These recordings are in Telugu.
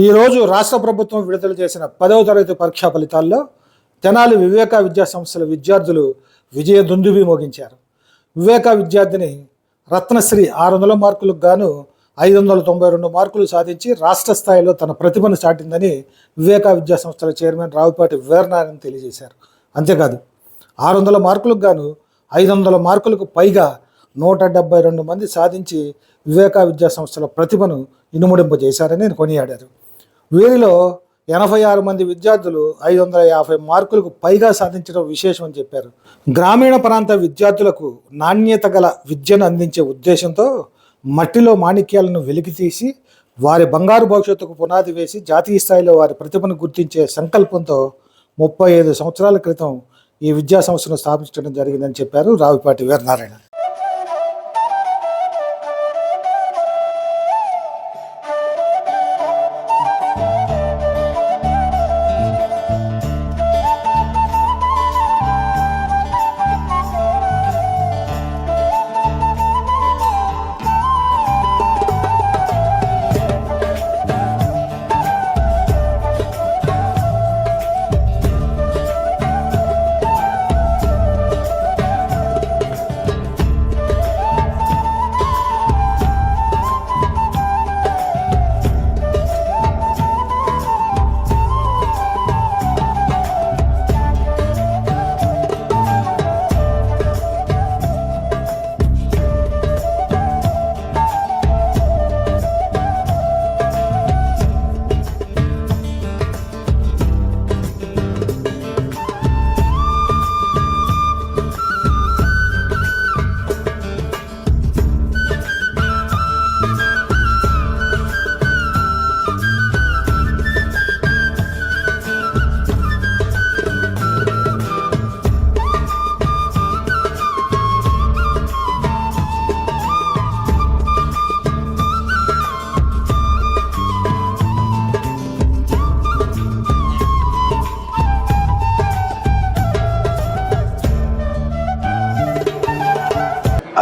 ఈరోజు రాష్ట్ర ప్రభుత్వం విడుదల చేసిన పదవ తరగతి పరీక్షా ఫలితాల్లో తెనాలి వివేక విద్యా సంస్థల విద్యార్థులు విజయ దుందుబి మోగించారు. వివేక విద్యార్థిని రత్నశ్రీ ఆరు వందల మార్కులకు గాను ఐదు వందల తొంభై రెండు మార్కులు సాధించి రాష్ట్ర స్థాయిలో తన ప్రతిభను చాటిందని వివేక విద్యా సంస్థల చైర్మన్ రావుపాటి వీరనారాయణ తెలియజేశారు. అంతేకాదు ఆరు వందల మార్కులకు గాను ఐదు వందల మార్కులకు పైగా నూట డెబ్బై రెండు మంది సాధించి వివేక విద్యా సంస్థల ప్రతిభను ఇనుముడింపజేశారని కొనియాడారు. వీరిలో ఎనభై ఆరు మంది విద్యార్థులు ఐదు వందల యాభై మార్కులకు పైగా సాధించడం విశేషం అని చెప్పారు. గ్రామీణ ప్రాంత విద్యార్థులకు నాణ్యత గల విద్యను అందించే ఉద్దేశంతో మట్టిలో మాణిక్యాలను వెలికితీసి వారి బంగారు భవిష్యత్తుకు పునాది వేసి జాతీయ స్థాయిలో వారి ప్రతిభను గుర్తించే సంకల్పంతో ముప్పై ఐదు సంవత్సరాల క్రితం ఈ విద్యా సంస్థను స్థాపించడం జరిగిందని చెప్పారు రావిపాటి వీరనారాయణ.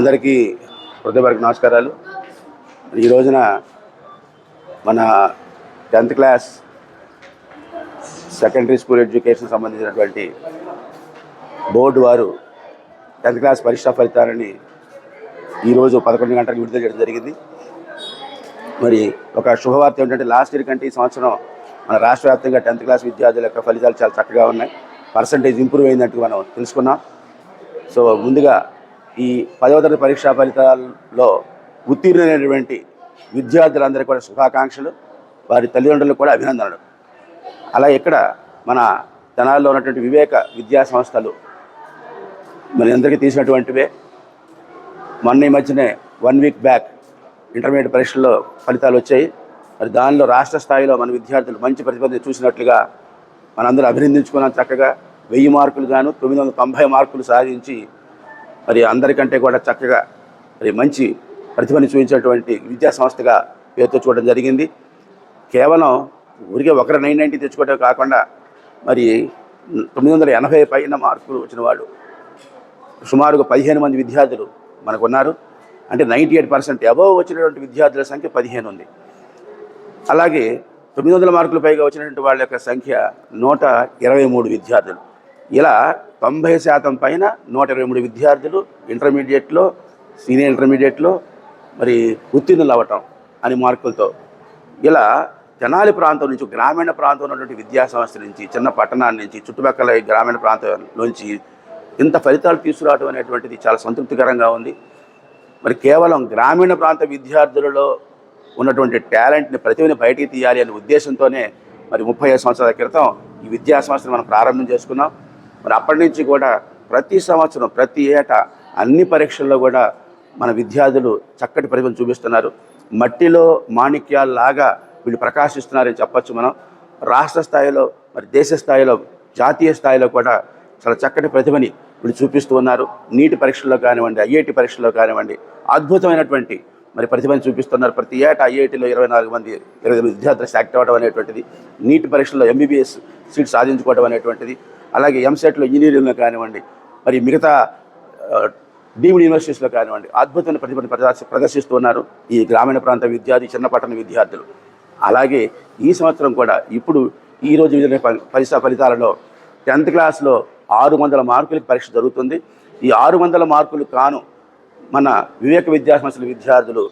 అందరికీ హృదయపూర్వక నమస్కారాలు. ఈ రోజున మన tenth class secondary school education సంబంధించినటువంటి బోర్డు వారు టెన్త్ క్లాస్ పరీక్షా ఫలితాలని ఈరోజు పదకొండు గంటలకు విడుదల చేయడం జరిగింది. మరి ఒక శుభవార్త ఏంటంటే లాస్ట్ ఇయర్ కంటే ఈ సంవత్సరం మన రాష్ట్ర వ్యాప్తంగా టెన్త్ క్లాస్ విద్యార్థుల యొక్క ఫలితాలు చాలా చక్కగా ఉన్నాయి. పర్సంటేజ్ ఇంప్రూవ్ అయినట్టు మనం తెలుసుకున్నాం. సో ముందుగా ఈ పదవ తరగతి పరీక్షా ఫలితాల్లో ఉత్తీర్ణులైనటువంటి విద్యార్థులందరికీ కూడా శుభాకాంక్షలు. వారి తల్లిదండ్రులకు కూడా అభినందనలు. అలా ఇక్కడ మన తెనాల్లో ఉన్నటువంటి వివేక విద్యా సంస్థలు మరి అందరికీ తీసినటువంటివే. మొన్న ఈ మధ్యనే వన్ వీక్ బ్యాక్ ఇంటర్మీడియట్ పరీక్షల్లో ఫలితాలు వచ్చాయి. మరి దానిలో రాష్ట్ర స్థాయిలో మన విద్యార్థులు మంచి ప్రతిపాదన చూసినట్లుగా మనందరూ అభినందించుకున్నాం చక్కగా. వెయ్యి మార్కులు గాను తొమ్మిది వందల తొంభై మార్కులు సాధించి మరి అందరికంటే కూడా చక్కగా మరి మంచి ప్రతిభను చూపించినటువంటి విద్యా సంస్థగా పేరు తెచ్చుకోవడం జరిగింది. కేవలం ఊరికే ఒకరు నైన్ నైంటీ తెచ్చుకోవడం కాకుండా మరి తొమ్మిది వందల ఎనభై పైన మార్కులు వచ్చిన వాళ్ళు సుమారుగా పదిహేను మంది విద్యార్థులు మనకున్నారు. అంటే నైంటీ ఎయిట్ పర్సెంట్ అబవ్ వచ్చినటువంటి విద్యార్థుల సంఖ్య పదిహేను ఉంది. అలాగే తొమ్మిది వందల మార్కులు పైగా వచ్చినటువంటి వాళ్ళ యొక్క సంఖ్య నూట ఇరవై మూడు విద్యార్థులు. ఇలా తొంభై శాతం పైన నూట ఇరవై మూడు విద్యార్థులు ఇంటర్మీడియట్లో సీనియర్ ఇంటర్మీడియట్లో మరి ఉత్తీర్ణులు అవ్వటం అని మార్కులతో. ఇలా తెనాలి ప్రాంతం నుంచి గ్రామీణ ప్రాంతం ఉన్నటువంటి విద్యాసంస్థ నుంచి చిన్న పట్టణాల నుంచి చుట్టుపక్కల గ్రామీణ ప్రాంతం నుంచి ఇంత ఫలితాలు తీసుకురావడం అనేటువంటిది చాలా సంతృప్తికరంగా ఉంది. మరి కేవలం గ్రామీణ ప్రాంత విద్యార్థులలో ఉన్నటువంటి టాలెంట్ని ప్రతిభని బయటికి తీయాలి అనే ఉద్దేశంతోనే మరి ముప్పై ఐదు సంవత్సరాల క్రితం ఈ విద్యాసంస్థను మనం ప్రారంభం చేసుకున్నాం. మరి అప్పటి నుంచి కూడా ప్రతి సంవత్సరం ప్రతి ఏటా అన్ని పరీక్షల్లో కూడా మన విద్యార్థులు చక్కటి ప్రతిభను చూపిస్తున్నారు. మట్టిలో మాణిక్యాల్లాగా వీళ్ళు ప్రకాశిస్తున్నారని చెప్పచ్చు మనం. రాష్ట్ర స్థాయిలో మరి దేశ స్థాయిలో జాతీయ స్థాయిలో కూడా చాలా చక్కటి ప్రతిభని వీళ్ళు చూపిస్తూ ఉన్నారు. నీటి పరీక్షల్లో కానివ్వండి ఐఐటి పరీక్షల్లో కానివ్వండి అద్భుతమైనటువంటి మరి ప్రతిభని చూపిస్తున్నారు. ప్రతి ఏటా ఐఐటిలో ఇరవై నాలుగు మంది ఇరవై విద్యార్థులు సెలెక్ట్ అవ్వడం అనేటువంటిది. నీటి పరీక్షల్లో ఎంబీబీఎస్ సీట్ సాధించుకోవడం అనేటువంటిది. అలాగే ఎంసెట్లో ఇంజనీరింగ్లో కానివ్వండి మరి మిగతా డీమ్డ్ యూనివర్సిటీస్లో కానివ్వండి అద్భుతమైన ప్రతిభను ప్రదర్శి ప్రదర్శిస్తున్నారు ఈ గ్రామీణ ప్రాంత విద్యార్థి చిన్న పట్టణ విద్యార్థులు. అలాగే ఈ సంవత్సరం కూడా ఇప్పుడు ఈ రోజు విడుదలైన ఫలితాలలో టెన్త్ క్లాస్లో ఆరు వందల మార్కులకి పరీక్ష జరుగుతుంది. ఈ ఆరు వందల మార్కులు కాను మన వివేక విద్యా సంస్థల విద్యార్థులు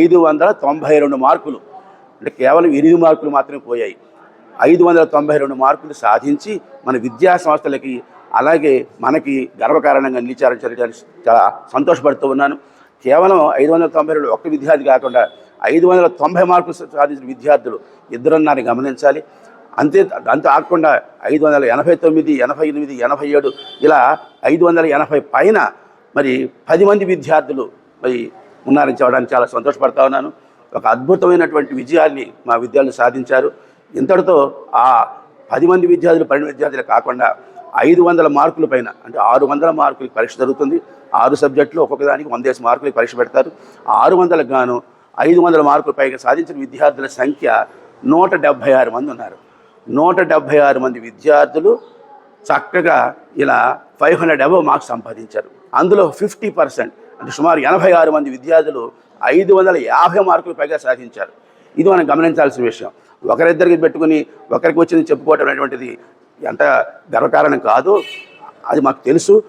ఐదు వందల తొంభై రెండు మార్కులు అంటే కేవలం ఎనిమిది మార్కులు మాత్రమే పోయాయి. ఐదు వందల తొంభై రెండు మార్కులు సాధించి మన విద్యా సంస్థలకి అలాగే మనకి గర్వకారణంగా నిలిచారని చెప్పడానికి చాలా సంతోషపడుతూ ఉన్నాను. కేవలం ఐదు వందల తొంభై రెండు ఒక్క విద్యార్థి కాకుండా ఐదు వందల తొంభై మార్కులు సాధించిన విద్యార్థులు ఇద్దరున్నారని గమనించాలి. అంతే దాంతో కాకుండా ఐదు వందల ఎనభై తొమ్మిది ఎనభై ఎనిమిది ఎనభై ఏడు ఇలా ఐదు వందల ఎనభై పైన మరి పది మంది విద్యార్థులు మరి ఉన్నారని చెప్పడానికి చాలా సంతోషపడతా ఉన్నాను. ఒక అద్భుతమైనటువంటి విజయాన్ని మా విద్యార్థులు సాధించారు. ఇంతటితో ఆ పది మంది విద్యార్థులు పన్నెండు విద్యార్థులు కాకుండా ఐదు వందల మార్కుల పైన అంటే ఆరు వందల మార్కులకి పరీక్ష జరుగుతుంది. ఆరు సబ్జెక్టులు ఒక్కొక్క దానికి వందేసి మార్కులకి పరీక్ష పెడతారు. ఆరు వందలకు గాను ఐదు వందల మార్కుల పైగా సాధించిన విద్యార్థుల సంఖ్య నూట డెబ్భై ఆరు మంది ఉన్నారు. నూట డెబ్భై ఆరు మంది విద్యార్థులు చక్కగా ఇలా ఫైవ్ హండ్రెడ్ అబవ్ మార్క్స్ సంపాదించారు. అందులో ఫిఫ్టీ పర్సెంట్ అంటే సుమారు ఎనభై ఆరు మంది విద్యార్థులు ఐదు వందల యాభై మార్కులు పైగా సాధించారు. ఇది మనం గమనించాల్సిన విషయం. ఒకరిద్దరికి పెట్టుకుని ఒకరికి వచ్చింది చెప్పుకోవటం అనేటువంటిది ఎంత గర్వకారణం కాదు. అది మాకు తెలుసు.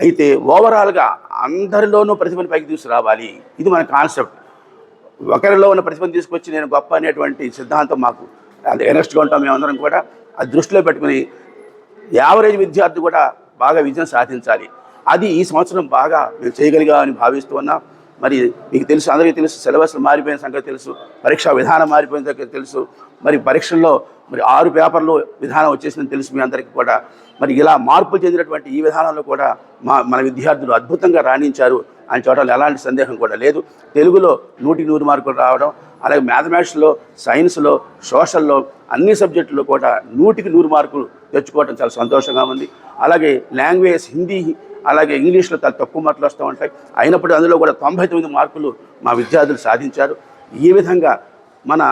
అయితే ఓవరాల్గా అందరిలోనూ ప్రతిభను పైకి తీసుకురావాలి. ఇది మన కాన్సెప్ట్. ఒకరిలో ఉన్న ప్రతిభను తీసుకొచ్చి నేను గొప్ప అనేటువంటి సిద్ధాంతం మాకు అది ఎనెస్ట్గా ఉంటాం మేమందరం కూడా. అది దృష్టిలో పెట్టుకుని యావరేజ్ విద్యార్థి కూడా బాగా విజయం సాధించాలి. అది ఈ సంవత్సరం బాగా మేము చేయగలిగామని భావిస్తూ ఉన్నాం. మరి మీకు తెలుసు అందరికీ తెలుసు సిలబస్లు మారిపోయిన సంగతి తెలుసు పరీక్షా విధానం మారిపోయిన సంగతి తెలుసు మరి పరీక్షల్లో మరి ఆరు పేపర్లు విధానం వచ్చేసిందని తెలుసు మీ అందరికీ కూడా. మరి ఇలా మార్పులు చెందినటువంటి ఈ విధానంలో కూడా మా మన విద్యార్థులు అద్భుతంగా రాణించారు అని చూడటంలో ఎలాంటి సందేహం కూడా లేదు. తెలుగులో నూటికి నూరు మార్కులు రావడం అలాగే మ్యాథమెటిక్స్లో సైన్స్లో సోషల్లో అన్ని సబ్జెక్టుల్లో కూడా నూటికి నూరు మార్కులు తెచ్చుకోవడం చాలా సంతోషంగా ఉంది. అలాగే లాంగ్వేజ్ హిందీ అలాగే ఇంగ్లీష్లో చాలా తక్కువ మార్కులు వస్తూ ఉంటాయి. అయినప్పుడు అందులో కూడా తొంభై తొమ్మిది మార్కులు మా విద్యార్థులు సాధించారు. ఈ విధంగా మన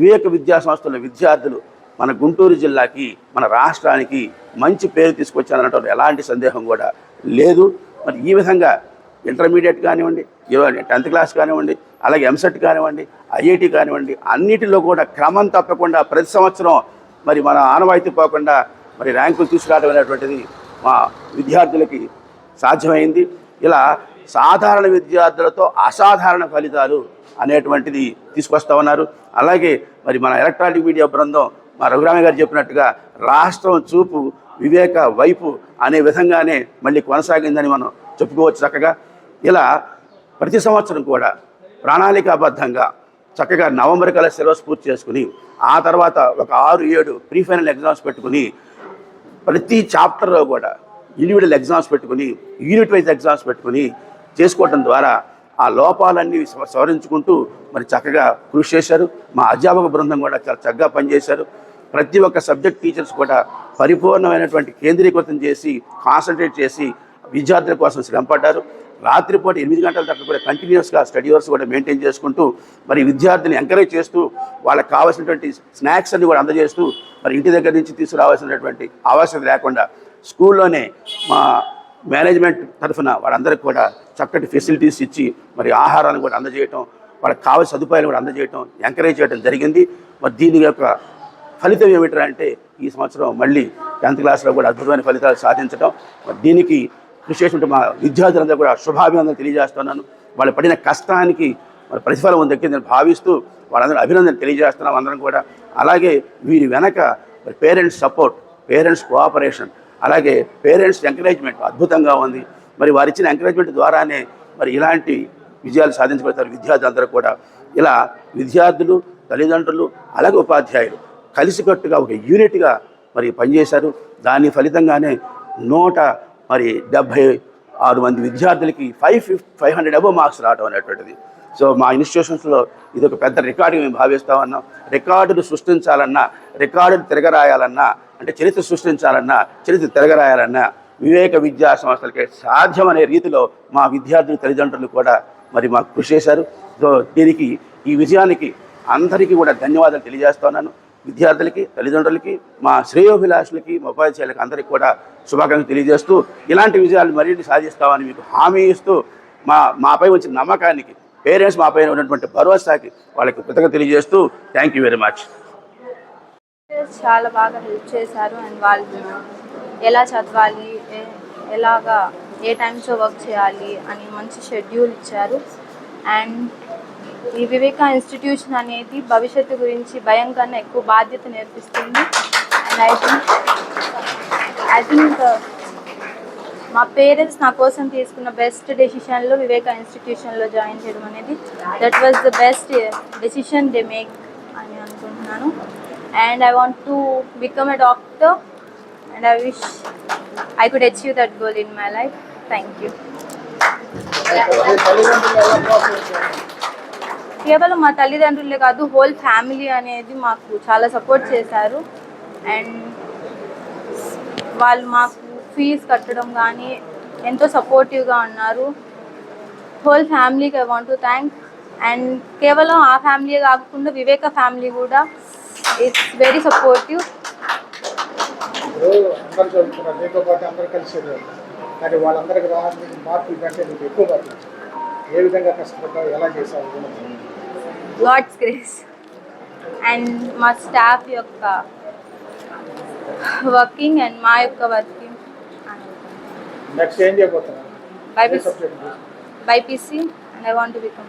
వివేక విద్యా సంస్థల విద్యార్థులు మన గుంటూరు జిల్లాకి మన రాష్ట్రానికి మంచి పేరు తీసుకొచ్చారనటం ఎలాంటి సందేహం కూడా లేదు. మరి ఈ విధంగా ఇంటర్మీడియట్ కానివ్వండి టెన్త్ క్లాస్ కానివ్వండి అలాగే ఎంసెట్ కానివ్వండి ఐఐటి కానివ్వండి అన్నిటిలో కూడా క్రమం తప్పకుండా ప్రతి సంవత్సరం మరి మన ఆనవాయితీ పోకుండా మరి ర్యాంకులు తీసుకురావడం అనేటువంటిది మా విద్యార్థులకి సాధ్యమైంది. ఇలా సాధారణ విద్యార్థులతో అసాధారణ ఫలితాలు అనేటువంటిది తీసుకొస్తా ఉన్నారు. అలాగే మరి మన ఎలక్ట్రానిక్ మీడియా బృందం మా రఘురామ గారు చెప్పినట్టుగా రాష్ట్రం చూపు వివేక వైపు అనే విధంగానే మళ్ళీ కొనసాగిందని మనం చెప్పుకోవచ్చు చక్కగా. ఇలా ప్రతి సంవత్సరం కూడా ప్రణాళికాబద్ధంగా చక్కగా నవంబర్ కల్లా సిలబస్ పూర్తి చేసుకుని ఆ తర్వాత ఒక ఆరు ఏడు ప్రీ ఫైనల్ ఎగ్జామ్స్ పెట్టుకుని ప్రతి చాప్టర్లో కూడా ఇండివిజువల్ ఎగ్జామ్స్ పెట్టుకుని యూనిట్ వైజ్ ఎగ్జామ్స్ పెట్టుకుని చేసుకోవటం ద్వారా ఆ లోపాలన్నీ సవరించుకుంటూ మరి చక్కగా కృషి చేశారు. మా అధ్యాపక బృందం కూడా చాలా చక్కగా పనిచేశారు. ప్రతి ఒక్క సబ్జెక్ట్ టీచర్స్ కూడా పరిపూర్ణమైనటువంటి కేంద్రీకృతం చేసి కాన్సన్ట్రేట్ చేసి విద్యార్థుల కోసం శ్రమపడ్డారు రాత్రిపూట ఎనిమిది గంటల దాకా కూడా కంటిన్యూస్గా స్టడీ అవర్స్ కూడా మెయింటైన్ చేసుకుంటూ మరి విద్యార్థిని ఎంకరేజ్ చేస్తూ వాళ్ళకి కావాల్సినటువంటి స్నాక్స్ అన్ని కూడా అందజేస్తూ మరి ఇంటి దగ్గర నుంచి తీసుకురావాల్సినటువంటి ఆవశ్యత లేకుండా స్కూల్లోనే మా మేనేజ్మెంట్ తరఫున వాళ్ళందరికీ కూడా చక్కటి ఫెసిలిటీస్ ఇచ్చి మరి ఆహారాన్ని కూడా అందజేయటం వాళ్ళకి కావాల్సిన సదుపాయాలు కూడా అందజేయటం ఎంకరేజ్ చేయడం జరిగింది. మరి దీని యొక్క ఫలితం ఏమిటంటే అంటే ఈ సంవత్సరం మళ్ళీ టెన్త్ క్లాస్లో కూడా అద్భుతమైన ఫలితాలు సాధించడం మరి దీనికి కృషి చేసినట్టు మా విద్యార్థులందరూ కూడా శుభాభినందనలు తెలియజేస్తున్నాను. వాళ్ళు పడిన కష్టానికి మరి ప్రతిఫలం దక్కిందని భావిస్తూ వాళ్ళందరూ అభినందన తెలియజేస్తున్నాం అందరం కూడా. అలాగే వీరి వెనక మరి పేరెంట్స్ సపోర్ట్ పేరెంట్స్ కోఆపరేషన్ అలాగే పేరెంట్స్ ఎంకరేజ్మెంట్ అద్భుతంగా ఉంది. మరి వారు ఇచ్చిన ఎంకరేజ్మెంట్ ద్వారానే మరి ఇలాంటి విజయాలు సాధించబడతారు విద్యార్థులందరూ కూడా. ఇలా విద్యార్థులు తల్లిదండ్రులు అలాగే ఉపాధ్యాయులు కలిసికట్టుగా ఒక యూనిట్గా మరి పనిచేశారు. దాని ఫలితంగానే నూట మరి డెబ్భై ఆరు మంది విద్యార్థులకి five fif five hundred above marks రావడం అనేటువంటిది. సో మా ఇన్స్టిట్యూషన్స్లో ఇది ఒక పెద్ద రికార్డు మేము భావిస్తా ఉన్నాం. రికార్డులు సృష్టించాలన్నా రికార్డులు తిరగరాయాలన్నా అంటే చరిత్ర సృష్టించాలన్నా చరిత్ర తిరగరాయాలన్నా వివేక విద్యా సంస్థలకే సాధ్యమనే రీతిలో మా విద్యార్థులు తల్లిదండ్రులు కూడా మరి మాకు కృషి చేశారు. సో దీనికి ఈ విజయానికి అందరికీ కూడా ధన్యవాదాలు తెలియజేస్తున్నాను. విద్యార్థులకి తల్లిదండ్రులకి మా శ్రేయోభిలాషులకి మా ఉపాధ్యాయులకి అందరికీ కూడా శుభాకాంక్షలు తెలియజేస్తూ ఇలాంటి విజయాలు మరిన్ని సాధిస్తామని మీకు హామీ ఇస్తూ మా మాపై వచ్చిన నమ్మకానికి పేరెంట్స్ మాపై ఉన్నటువంటి భరోసాకి వాళ్ళకి కృతజ్ఞత తెలియజేస్తూ థ్యాంక్ యూ వెరీ మచ్. చాలా బాగా హెల్ప్ చేశారు అండ్ వాళ్ళు ఎలా చదవాలి ఏ- ఎలాగా ఏ టైమ్స్లో వర్క్ చేయాలి అని మంచి షెడ్యూల్ ఇచ్చారు. అండ్ ఈ వివేక ఇన్స్టిట్యూషన్ అనేది భవిష్యత్తు గురించి భయం కన్నా ఎక్కువ బాధ్యత నేర్పిస్తుంది. And I think I think uh, మా పేరెంట్స్ నా కోసం తీసుకున్న బెస్ట్ డెసిషన్లో వివేక ఇన్స్టిట్యూషన్లో జాయిన్ చేయడం అనేది that was the best decision they make అని అనుకుంటున్నాను. And I want to become a doctor and I wish I could achieve that goal in my life thank you కేవలం మా తల్లిదండ్రులే కాదు హోల్ ఫ్యామిలీ అనేది మాకు చాలా సపోర్ట్ చేశారు. అండ్ వాళ్ళు మాకు ఫీజు కట్టడం కానీ ఎంతో సపోర్టివ్గా ఉన్నారు. హోల్ ఫ్యామిలీకి I want to thank and కేవలం ఆ ఫ్యామిలీ కాకుండా వివేక ఫ్యామిలీ కూడా ఇట్స్ వెరీ సపోర్టివ్ ఇప్పుడు అందరు చదువుతున్నారు. నీతో పాటు అందరు కలిసి చదివారు. కానీ వాళ్ళందరికీ రావడానికి మార్కులు కంటే నీకు ఎక్కువ మార్కులు వచ్చాయి. ఏ విధంగా కష్టపడ్డావు? ఎలా చేసావు గాడ్స్ గ్రేస్ అండ్ మా స్టాఫ్ యొక్క వర్కింగ్ అండ్ మా యొక్క వర్కింగ్ నెక్స్ట్ ఏం చేయబోతున్నావు BiPC I want to become